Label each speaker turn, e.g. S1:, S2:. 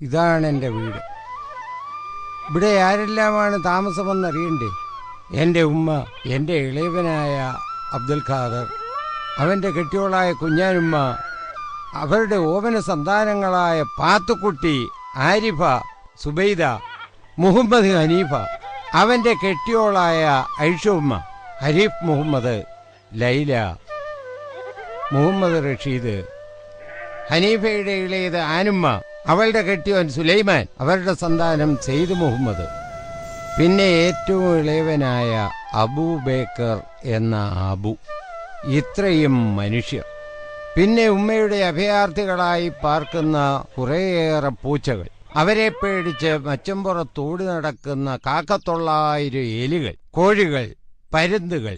S1: ഇതാണ് എന്റെ വീട്. ഇവിടെ ആരെല്ലാമാണ് താമസമെന്നറിയണ്ടേ? എന്റെ ഉമ്മ എന്റെ ഇളയവനായ അബ്ദുൽ ഖാദർ അവന്റെ കെട്ടിയോളായ കുഞ്ഞാനുമ്മ അവരുടെ ഓവന സന്താനങ്ങളായ പാത്തുക്കുട്ടി ആരിഫ സുബൈദ മുഹമ്മദ് ഹനീഫ അവന്റെ കെട്ടിയോളായ ഐഷുമ്മ ഹരീഫ് മുഹമ്മദ് ലൈല മുഹമ്മദ് റഷീദ് ഹനീഫയുടെ ഇളയത് ആനുമ്മ അവളുടെ കെട്ടിയോൻ സുലൈമാൻ അവരുടെ സന്താനം സെയ്ദ് മുഹമ്മദ്. പിന്നെ ഏറ്റവും ഇളയവനായ അബൂബേക്കർ എന്ന അബു. ഇത്രയും മനുഷ്യർ. പിന്നെ ഉമ്മയുടെ അഭയാർത്ഥികളായി പാർക്കുന്ന കുറേയേറെ പൂച്ചകൾ. അവരെ പേടിച്ച് മച്ചമ്പുറത്തോടി നടക്കുന്ന കാക്കത്തൊള്ളായിരം എലികൾ കോഴികൾ പരുന്തുകൾ